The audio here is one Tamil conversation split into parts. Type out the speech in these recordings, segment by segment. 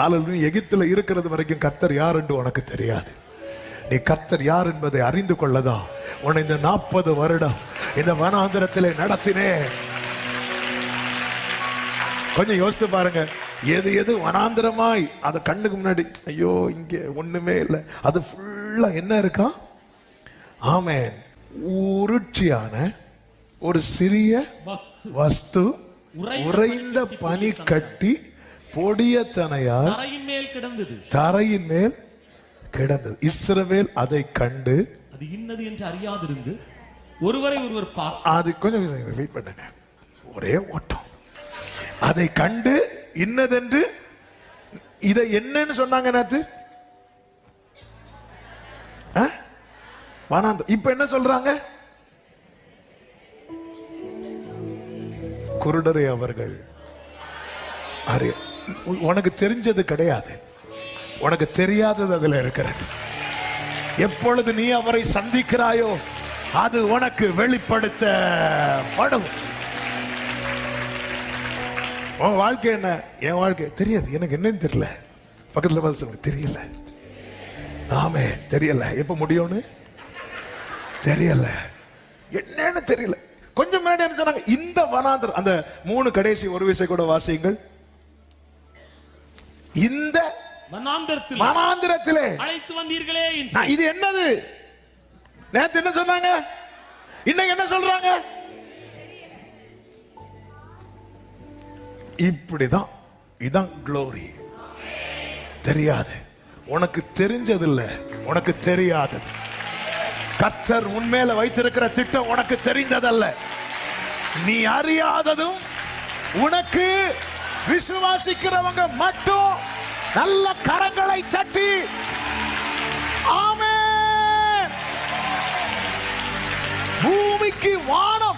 ஹalleluya எகிப்துல இருக்கிறது வரைக்கும் கர்த்தர் யார் என்று உனக்கு தெரியாது. நீ கர்த்தர் யார் என்பதை அறிந்து கொள்ளதான் உன்னை இந்த நாற்பது வருடம் இந்த வனாந்திரத்திலே நடத்தினேன். கொஞ்சம் யோசித்து பாருங்க. எது எது வனாந்திரமாய்? அது கண்ணுக்கு முன்னாடி ஐயோ இங்க ஒண்ணுமே இல்லை. அது ஃபுல்லா என்ன இருக்கா? ஆமென். உருட்சியான ஒரு சிறிய வஸ்து. உறைந்த பனி கட்டி பொடிய தனையால் தரையின் மேல் கிடந்தது. தரையின் மேல் கிடந்தது. இஸ்ரவேல் அதை கண்டு அது இன்னது என்று அறியாதிருந்து ஒருவரை ஒருவர் அது கொஞ்சம் வெயிட் பண்ணுங்க. ஒரே ஓட்டம். அதை கண்டு இன்னதென்று இதை என்னன்னு சொன்னாங்க நேத்து ஆ? வனாந்தரம் இப்ப என்ன சொல்றாங்க? குருடரை அவர்கள் அறிய உனக்கு தெரிஞ்சது கிடையாது. உனக்கு தெரியாதது அதுல இருக்கிறது. எப்பொழுது நீ அவரை சந்திக்கிறாயோ அது உனக்கு வெளிப்படுத்தப்படும். உன் வாழ்க்கை என்ன? என் வாழ்க்கை தெரியாது. எனக்கு என்னன்னு தெரியல. பக்கத்துல பார்த்து சொல்லுங்க. தெரியல. ஆமே தெரியல. எப்ப முடியும்னு? தெரியல. என்னன்னு தெரியல. கொஞ்சம் முன்னாடி என்ன சொன்னாங்க? இந்த வனாந்தர் அந்த மூணு கடைசி ஒரு விசை கூட வாசியுங்கள். இந்த வனாந்தரத்தில் வனாந்திரத்திலே அழைத்து வந்தீர்களே இது என்னது? நேத்து என்ன சொன்னாங்க? இன்னைக்கு என்ன சொல்றாங்க? இப்படிதான் இதான் க்ளோரி தெரியாது. உனக்கு தெரிஞ்சது இல்ல உனக்கு தெரியாதது. கர்த்தர் உன்மேல வைத்திருக்கிற திட்டம் உனக்கு தெரிந்ததல்ல. நீ அறியாததும் உனக்கு விசுவாசிக்கிறவங்க மட்டும் நல்ல கரங்களை சட்டி பூமிக்கு வானம்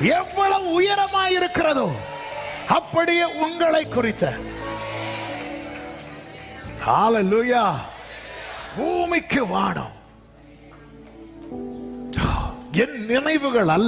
எவ்வளவு உயரமாய் இருக்கிறதோ அப்படியே உங்களை குறித்த. ஹalleluya பூமிக்கு வானம். என் நினைவுகள் அல்ல.